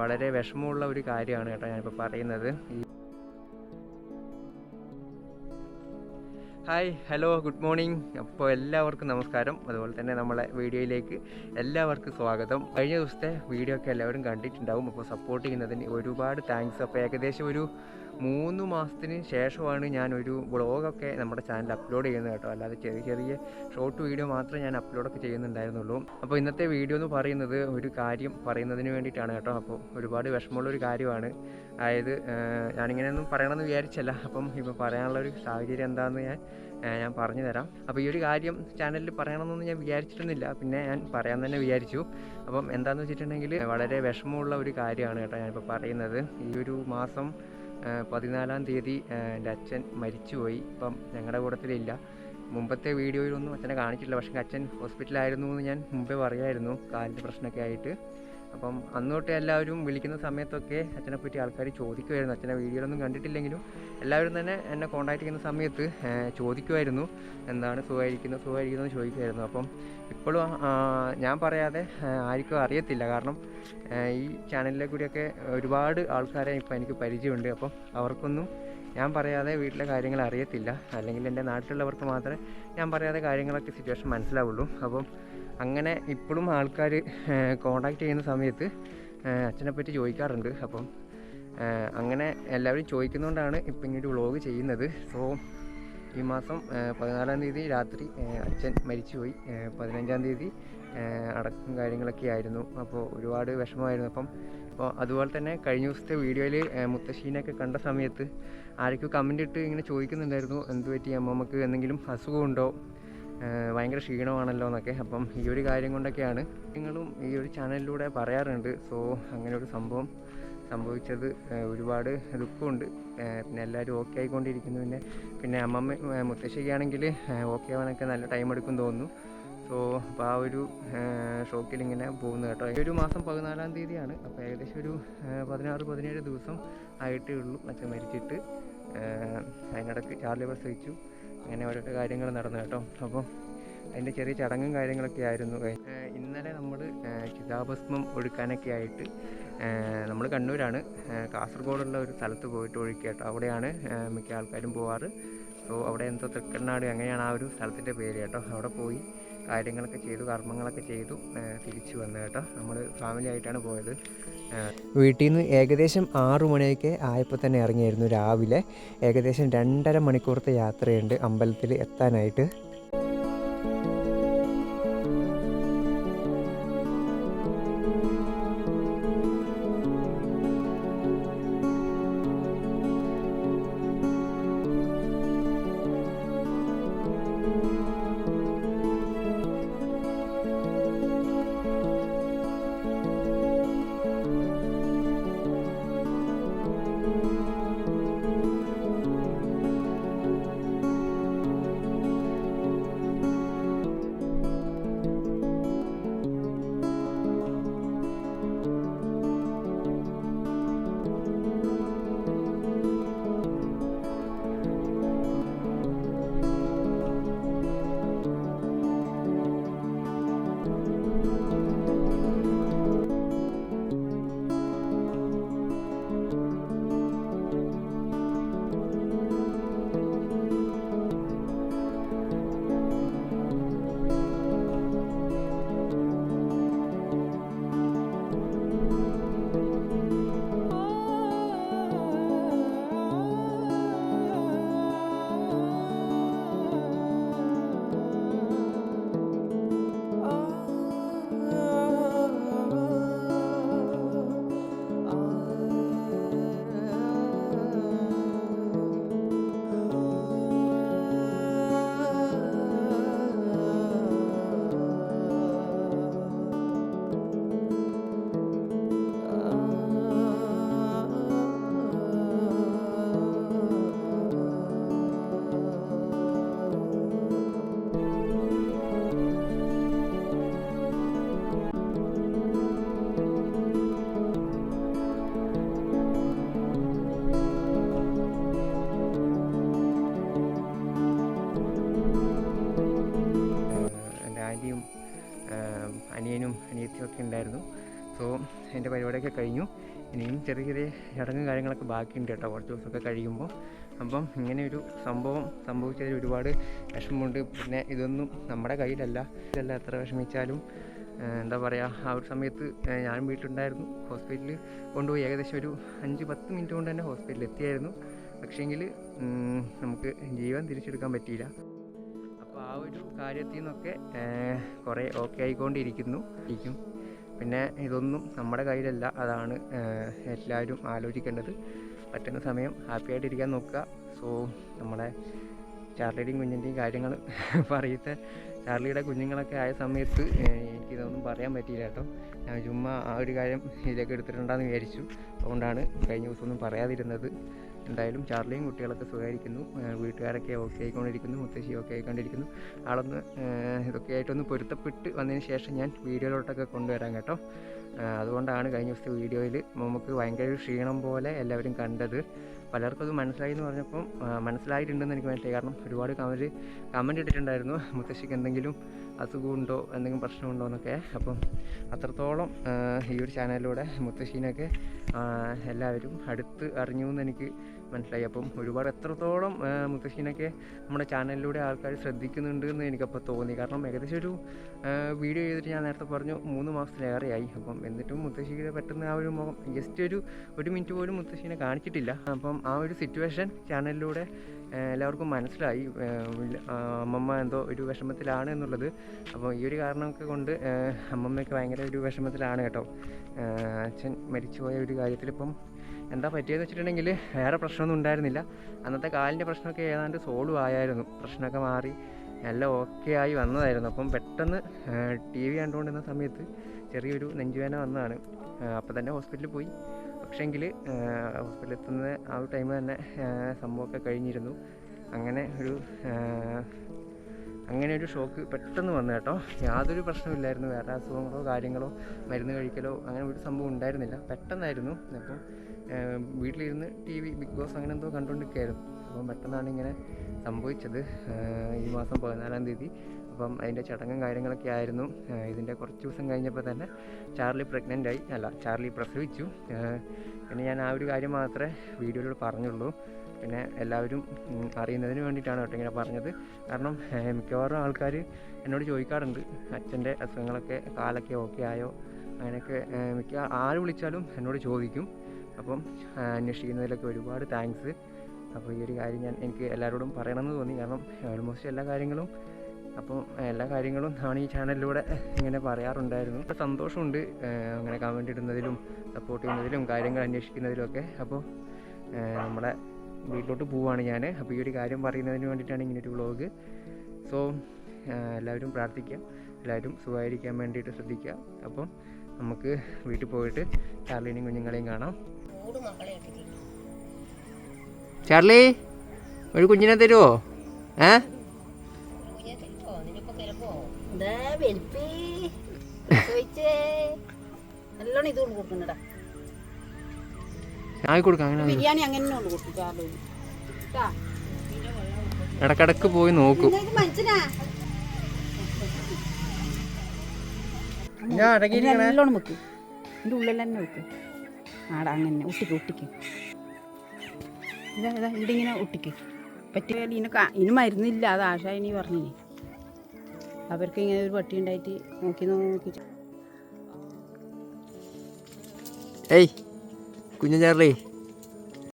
വളരെ വിഷമമുള്ള ഒരു കാര്യമാണ് കേട്ടോ ഞാനിപ്പോൾ പറയുന്നത്. ഈ ഹായ് ഹലോ ഗുഡ് മോർണിംഗ് അപ്പോൾ എല്ലാവർക്കും നമസ്കാരം. അതുപോലെ തന്നെ നമ്മളെ വീഡിയോയിലേക്ക് എല്ലാവർക്കും സ്വാഗതം. കഴിഞ്ഞ ദിവസത്തെ വീഡിയോ ഒക്കെ എല്ലാവരും കണ്ടിട്ടുണ്ടാവും. അപ്പോൾ സപ്പോർട്ട് ചെയ്യുന്നതിന് ഒരുപാട് താങ്ക്സ് അപ്പോൾ ഏകദേശം ഒരു മൂന്ന് മാസത്തിന് ശേഷമാണ് ഞാനൊരു വ്ളോഗൊക്കെ നമ്മുടെ ചാനൽ അപ്ലോഡ് ചെയ്യുന്നത് കേട്ടോ. അല്ലാതെ ചെറിയ ചെറിയ ഷോർട്ട് വീഡിയോ മാത്രം ഞാൻ അപ്ലോഡൊക്കെ ചെയ്യുന്നുണ്ടായിരുന്നുള്ളൂ. അപ്പോൾ ഇന്നത്തെ വീഡിയോ എന്ന് പറയുന്നത് ഒരു കാര്യം പറയുന്നതിന് വേണ്ടിയിട്ടാണ് കേട്ടോ. അപ്പോൾ ഒരുപാട് വിഷമമുള്ള ഒരു കാര്യമാണ്. അതായത് ഞാനിങ്ങനെയൊന്നും പറയണമെന്ന് വിചാരിച്ചല്ല. അപ്പം ഇപ്പോൾ പറയാനുള്ള ഒരു സാഹചര്യം എന്താണെന്ന് ഞാൻ ഞാൻ പറഞ്ഞു തരാം അപ്പോൾ ഈ ഒരു കാര്യം ചാനലിൽ പറയണമെന്നൊന്നും ഞാൻ വിചാരിച്ചിട്ടൊന്നുമില്ല. പിന്നെ ഞാൻ പറയാൻ തന്നെ വിചാരിച്ചു. അപ്പം എന്താണെന്ന് വെച്ചിട്ടുണ്ടെങ്കിൽ വളരെ വിഷമമുള്ള ഒരു കാര്യമാണ് കേട്ടോ ഞാനിപ്പോൾ പറയുന്നത്. ഈ ഒരു മാസം പതിനാലാം തീയതി എന്റെ അച്ഛൻ മരിച്ചുപോയി. ഇപ്പം ഞങ്ങളുടെ കൂട്ടത്തിലില്ല. മുമ്പത്തെ വീഡിയോയിലൊന്നും അച്ഛനെ കാണിച്ചിട്ടില്ല. പക്ഷേ അച്ഛൻ ഹോസ്പിറ്റലായിരുന്നു എന്ന് ഞാൻ മുമ്പേ പറയായിരുന്നു. കാലിന്റെ പ്രശ്നമൊക്കെ ആയിട്ട്. അപ്പം അന്ന് എല്ലാവരും വിളിക്കുന്ന സമയത്തൊക്കെ അച്ഛനെ പറ്റി ആൾക്കാർ ചോദിക്കുമായിരുന്നു അച്ഛനെ വീഡിയോയിലൊന്നും കണ്ടിട്ടില്ലെങ്കിലും എല്ലാവരും തന്നെ എന്നെ കോൺടാക്ട് ചെയ്യുന്ന സമയത്ത് ചോദിക്കുമായിരുന്നു എന്താണ് സുഖമായിരിക്കുന്നത്? സുഖമായിരിക്കുന്നത് എന്ന് ചോദിക്കുമായിരുന്നു അപ്പം ഇപ്പോഴും ഞാൻ പറയാതെ ആർക്കും അറിയത്തില്ല. കാരണം ഈ ചാനലിലെ കൂടിയൊക്കെ ഒരുപാട് ആൾക്കാരെ ഇപ്പം എനിക്ക് പരിചയമുണ്ട്. അപ്പം അവർക്കൊന്നും ഞാൻ പറയാതെ വീട്ടിലെ കാര്യങ്ങൾ അറിയത്തില്ല. അല്ലെങ്കിൽ എന്റെ നാട്ടിലുള്ളവർക്ക് മാത്രമേ ഞാൻ പറയാതെ കാര്യങ്ങളൊക്കെ സിറ്റുവേഷൻ മനസ്സിലാവുള്ളൂ. അപ്പം അങ്ങനെ ഇപ്പോഴും ആൾക്കാർ കോണ്ടാക്ട് ചെയ്യുന്ന സമയത്ത് അച്ഛനെ പറ്റി ചോദിക്കാറുണ്ട്. അപ്പം അങ്ങനെ എല്ലാവരും ചോദിക്കുന്നതുകൊണ്ടാണ് ഇപ്പം ഇങ്ങോട്ട് വ്ളോഗ് ചെയ്യുന്നത്. സോ ഈ മാസം പതിനാലാം തീയതി രാത്രി അച്ഛൻ മരിച്ചുപോയി. പതിനഞ്ചാം തീയതി അടക്കം കാര്യങ്ങളൊക്കെ ആയിരുന്നു. അപ്പോൾ ഒരുപാട് വിഷമമായിരുന്നു. അപ്പം അപ്പോൾ അതുപോലെ തന്നെ കഴിഞ്ഞ ദിവസത്തെ വീഡിയോയിൽ മുത്തശ്ശീനൊക്കെ കണ്ട സമയത്ത് ആരൊക്കെ കമന്റ് ഇട്ട് ഇങ്ങനെ ചോദിക്കുന്നുണ്ടായിരുന്നു. എന്ത് പറ്റി അമ്മമ്മക്ക്? എന്തെങ്കിലും അസുഖമുണ്ടോ? ഭയങ്കര ക്ഷീണമാണല്ലോ എന്നൊക്കെ അപ്പം ഈ ഒരു കാര്യം കൊണ്ടൊക്കെയാണ് നിങ്ങളും ഈ ഒരു ചാനലിലൂടെ പറയാറുണ്ട്. സോ അങ്ങനെ ഒരു സംഭവം സംഭവിച്ചത് ഒരുപാട് ദുഃഖമുണ്ട്. പിന്നെ എല്ലാവരും ഓക്കെ ആയിക്കൊണ്ടിരിക്കുന്നു. പിന്നെ പിന്നെ അമ്മമ്മ മുത്തശ്ശിക്കാണെങ്കിൽ ഓക്കെ ആവാനൊക്കെ നല്ല ടൈം എടുക്കും തോന്നുന്നു. സോ അപ്പോൾ ആ ഒരു ഷോക്കിൽ ഇങ്ങനെ പോകുന്നു കേട്ടോ. ഒരു മാസം പതിനാലാം തീയതിയാണ്. അപ്പോൾ ഏകദേശം ഒരു പതിനാറ് പതിനേഴ് ദിവസം ആയിട്ടേ ഉള്ളൂ. അച്ഛൻ മരിച്ചിട്ട് അതിനിടയ്ക്ക് ചാർലി ബസ് വെച്ചു അങ്ങനെ ഓരോരോ കാര്യങ്ങൾ നടന്നു കേട്ടോ. അപ്പോൾ അതിന്റെ ചെറിയ ചടങ്ങും കാര്യങ്ങളൊക്കെ ആയിരുന്നു. ഇന്നലെ നമ്മൾ ചിതാഭസ്മം ഒഴുക്കാനൊക്കെ ആയിട്ട് നമ്മൾ കണ്ണൂരാണ്. കാസർഗോഡുള്ള ഒരു സ്ഥലത്ത് പോയിട്ട് ഒഴുക്കി കേട്ടോ. അവിടെയാണ് മിക്ക ആൾക്കാരും പോവാറ്. സോ അവിടെ എന്തോ തൃക്കണ്ണാട് അങ്ങനെയാണ് ആ ഒരു സ്ഥലത്തിന്റെ പേര് കേട്ടോ. അവിടെ പോയി കാര്യങ്ങളൊക്കെ ചെയ്തു കർമ്മങ്ങളൊക്കെ ചെയ്തു തിരിച്ചു വന്നു കേട്ടോ. നമ്മൾ ഫാമിലി ആയിട്ടാണ് പോയത്. വീട്ടിൽ നിന്ന് ഏകദേശം ആറു മണിയൊക്കെ ആയപ്പോൾ തന്നെ ഇറങ്ങിയായിരുന്നു രാവിലെ. ഏകദേശം രണ്ടര മണിക്കൂറത്തെ യാത്രയുണ്ട് അമ്പലത്തിൽ എത്താനായിട്ട്. ഇനിയും ചെറിയ ചെറിയ ചടങ്ങും കാര്യങ്ങളൊക്കെ ബാക്കിയുണ്ട് കേട്ടോ. കുറച്ച് ദിവസമൊക്കെ കഴിയുമ്പോൾ. അപ്പം ഇങ്ങനെ ഒരു സംഭവം സംഭവിച്ചതിൽ ഒരുപാട് വിഷമമുണ്ട്. പിന്നെ ഇതൊന്നും നമ്മുടെ കയ്യിലല്ല. ഇതല്ല എത്ര വിഷമിച്ചാലും എന്താ പറയുക ആ ഒരു സമയത്ത് ഞാൻ വീട്ടിലുണ്ടായിരുന്നു. ഹോസ്പിറ്റലിൽ കൊണ്ടുപോയി ഏകദേശം ഒരു അഞ്ച് പത്ത് മിനിറ്റ് കൊണ്ട് തന്നെ ഹോസ്പിറ്റലിൽ എത്തിയായിരുന്നു. പക്ഷേങ്കിൽ നമുക്ക് ജീവൻ തിരിച്ചെടുക്കാൻ പറ്റിയില്ല. അപ്പോൾ ആ ഒരു കാര്യത്തിൽ നിന്നൊക്കെ കുറേ ഓക്കെ ആയിക്കൊണ്ടിരിക്കുന്നു. ഇരിക്കും പിന്നെ ഇതൊന്നും നമ്മുടെ കയ്യിലല്ല. അതാണ് എല്ലാവരും ആലോചിക്കേണ്ടത്. പറ്റുന്ന സമയം ഹാപ്പി ആയിട്ടിരിക്കാൻ നോക്കുക. സോ നമ്മുടെ ചാർലിയുടെയും കുഞ്ഞിന്റെയും കാര്യങ്ങൾ പറയത്തെ ചാർലിയുടെ കുഞ്ഞുങ്ങളൊക്കെ ആയ സമയത്ത് എനിക്കിതൊന്നും പറയാൻ പറ്റിയില്ല കേട്ടോ. ഞാൻ ചുമ്മാ ആ ഒരു കാര്യം ഇതിലേക്ക് എടുത്തിട്ടുണ്ടെന്ന് വിചാരിച്ചു. അതുകൊണ്ടാണ് കഴിഞ്ഞ ദിവസമൊന്നും പറയാതിരുന്നത്. എന്തായാലും ചാർലിയും കുട്ടികളൊക്കെ സുഖമായിരിക്കുന്നു. വീട്ടുകാരൊക്കെ ഓക്കെ ആയിക്കൊണ്ടിരിക്കുന്നു മുത്തശ്ശി ഓക്കെ ആയിക്കൊണ്ടിരിക്കുന്നു ആളൊന്ന് ഇതൊക്കെ ആയിട്ടൊന്ന് പൊരുത്തപ്പെട്ട് വന്നതിന് ശേഷം ഞാൻ വീഡിയോയിലോട്ടൊക്കെ കൊണ്ടുവരാം കേട്ടോ. അതുകൊണ്ടാണ് കഴിഞ്ഞ ദിവസത്തെ വീഡിയോയിൽ നമുക്ക് ഭയങ്കര ക്ഷീണം പോലെ എല്ലാവരും കണ്ടത്. പലർക്കും അത് മനസ്സിലായി എന്ന് പറഞ്ഞപ്പം മനസ്സിലായിട്ടുണ്ടെന്ന് എനിക്ക് മനസ്സിലായി. കാരണം ഒരുപാട് അവർ കമന്റ് ഇട്ടിട്ടുണ്ടായിരുന്നു. മുത്തശ്ശിക്ക് എന്തെങ്കിലും അസുഖമുണ്ടോ എന്തെങ്കിലും പ്രശ്നമുണ്ടോ എന്നൊക്കെ. അപ്പം അത്രത്തോളം ഈ ഒരു ചാനലിലൂടെ മുത്തശ്ശീനൊക്കെ എല്ലാവരും അടുത്ത് അറിഞ്ഞു എന്ന് എനിക്ക് മനസ്സിലായി. അപ്പം ഒരുപാട് എത്രത്തോളം മുത്തശ്ശീനൊക്കെ നമ്മുടെ ചാനലിലൂടെ ആൾക്കാർ ശ്രദ്ധിക്കുന്നുണ്ട് എന്ന് എനിക്കപ്പോൾ തോന്നി. കാരണം ഏകദേശം ഒരു വീഡിയോ ചെയ്തിട്ട് ഞാൻ നേരത്തെ പറഞ്ഞു മൂന്ന് മാസത്തിലേറെയായി. അപ്പം എന്നിട്ടും മുത്തശ്ശിയുടെ പെട്ടെന്ന് ആ ഒരു മുഖം ജസ്റ്റ് ഒരു ഒരു മിനിറ്റ് പോലും മുത്തശ്ശീനെ കാണിച്ചിട്ടില്ല. അപ്പം ആ ഒരു സിറ്റുവേഷൻ ചാനലിലൂടെ എല്ലാവർക്കും മനസ്സിലായി. അമ്മമ്മ എന്തോ ഒരു വിഷമത്തിലാണ് എന്നുള്ളത്. അപ്പോൾ ഈ ഒരു കാരണമൊക്കെ കൊണ്ട് അമ്മമ്മയൊക്കെ ഭയങ്കര ഒരു വിഷമത്തിലാണ് കേട്ടോ. അച്ഛൻ മരിച്ചുപോയ ഒരു കാര്യത്തിൽ ഇപ്പം എന്താ പറ്റിയതെന്ന് വെച്ചിട്ടുണ്ടെങ്കിൽ വേറെ പ്രശ്നമൊന്നും ഉണ്ടായിരുന്നില്ല. അന്നത്തെ കാലിന്റെ പ്രശ്നമൊക്കെ ഏതാണ്ട് സോൾവ് ആയായിരുന്നു. പ്രശ്നമൊക്കെ മാറി എല്ലാം ഓക്കെ ആയി വന്നതായിരുന്നു. അപ്പം പെട്ടെന്ന് ടി വി കണ്ടുകൊണ്ടിരുന്ന സമയത്ത് ചെറിയൊരു നെഞ്ചുവേന വന്നതാണ്. അപ്പം തന്നെ ഹോസ്പിറ്റലിൽ പോയി. പക്ഷേങ്കിൽ ഹോസ്പിറ്റലിൽ എത്തുന്ന ആ ഒരു ടൈം തന്നെ സംഭവമൊക്കെ കഴിഞ്ഞിരുന്നു. അങ്ങനെ ഒരു അങ്ങനെ ഒരു ഷോക്ക് പെട്ടെന്ന് വന്നു കേട്ടോ. യാതൊരു പ്രശ്നമില്ലായിരുന്നു വേറെ അസുഖങ്ങളോ കാര്യങ്ങളോ മരുന്ന് കഴിക്കലോ അങ്ങനെ ഒരു സംഭവം ഉണ്ടായിരുന്നില്ല. പെട്ടെന്നായിരുന്നു. അപ്പോൾ വീട്ടിലിരുന്ന് ടി വി ബിഗ് ബോസ് അങ്ങനെ എന്തോ കണ്ടുകൊണ്ടിരിക്കുകയായിരുന്നു. അപ്പം പെട്ടെന്നാണ് ഇങ്ങനെ സംഭവിച്ചത്. ഈ മാസം പതിനാലാം തീയതി. അപ്പം അതിന്റെ ചടങ്ങും കാര്യങ്ങളൊക്കെ ആയിരുന്നു. ഇതിന്റെ കുറച്ച് ദിവസം കഴിഞ്ഞപ്പോൾ തന്നെ ചാർലി പ്രഗ്നന്റ് ആയി. അല്ല ചാർലി പ്രസവിച്ചു. പിന്നെ ഞാൻ ആ ഒരു കാര്യം മാത്രമേ വീഡിയോയിലൂടെ പറഞ്ഞുള്ളൂ. പിന്നെ എല്ലാവരും അറിയുന്നതിന് വേണ്ടിയിട്ടാണ് കേട്ടോ ഇങ്ങനെ പറഞ്ഞത്. കാരണം മിക്കവാറും ആൾക്കാർ എന്നോട് ചോദിക്കാറുണ്ട് അച്ഛന്റെ അസുഖങ്ങളൊക്കെ കാലൊക്കെ ഓക്കെ ആയോ? അങ്ങനെയൊക്കെ മിക്ക ആര് വിളിച്ചാലും എന്നോട് ചോദിക്കും. അപ്പം അന്വേഷിക്കുന്നതിലൊക്കെ ഒരുപാട് താങ്ക്സ്. അപ്പോൾ ഈ ഒരു കാര്യം ഞാൻ എനിക്ക് എല്ലാവരോടും പറയണമെന്ന് തോന്നി. കാരണം ഓൾമോസ്റ്റ് എല്ലാ കാര്യങ്ങളും അപ്പം എല്ലാ കാര്യങ്ങളും ആണ് ഈ ചാനലിലൂടെ ഇങ്ങനെ പറയാറുണ്ടായിരുന്നു. അപ്പോൾ സന്തോഷമുണ്ട് അങ്ങനെ കമന്റ് ഇടുന്നതിലും സപ്പോർട്ട് ചെയ്യുന്നതിലും കാര്യങ്ങൾ അന്വേഷിക്കുന്നതിലും ഒക്കെ. അപ്പോൾ നമ്മുടെ വീട്ടിലോട്ട് പോവുകയാണ് ഞാൻ അപ്പോൾ ഈ ഒരു കാര്യം പറയുന്നതിന് വേണ്ടിയിട്ടാണ് ഇങ്ങനെ ഒരു വ്ളോഗ്. സോ എല്ലാവരും പ്രാർത്ഥിക്കുക. എല്ലാവരും സുഖമായിരിക്കാൻ വേണ്ടിയിട്ട് ശ്രദ്ധിക്കുക. അപ്പം നമുക്ക് വീട്ടിൽ പോയിട്ട് ചാർലിനെയും കുഞ്ഞുങ്ങളെയും കാണാം. ചാർലി ഒരു കുഞ്ഞിനെ തരുമോ ഏ? നല്ലോണം ഇത് കൊണ്ട് കൊടുക്കണ്ടടാ ഞാൻ കൊടുക്കാം അങ്ങനെ ഇടക്കിടക്ക് പോയി നോക്കും. നിങ്ങൾക്ക് മനസ്സിലാ ഞാൻ അടങ്ങിയിരിക്കണേ നല്ലോണം വെക്കും. എന്റെ ഉള്ളിൽ തന്നെ വെക്കും. ആടാ അങ്ങനെ ഒട്ടിക്ക് ഒട്ടിക്ക് ഇതാ ഇതാ ഇവിടെ ഇങ്ങനെ ഒട്ടിക്ക് പറ്റിയ ഇനി മരുന്നില്ല അത് ആശാ ഇനി പറഞ്ഞിനി. അവർക്ക് ഇങ്ങനെ ഒരു പട്ടി ഉണ്ടായിട്ട് നോക്കി നോക്കി. ഏയ് കുഞ്ഞു ചാർലി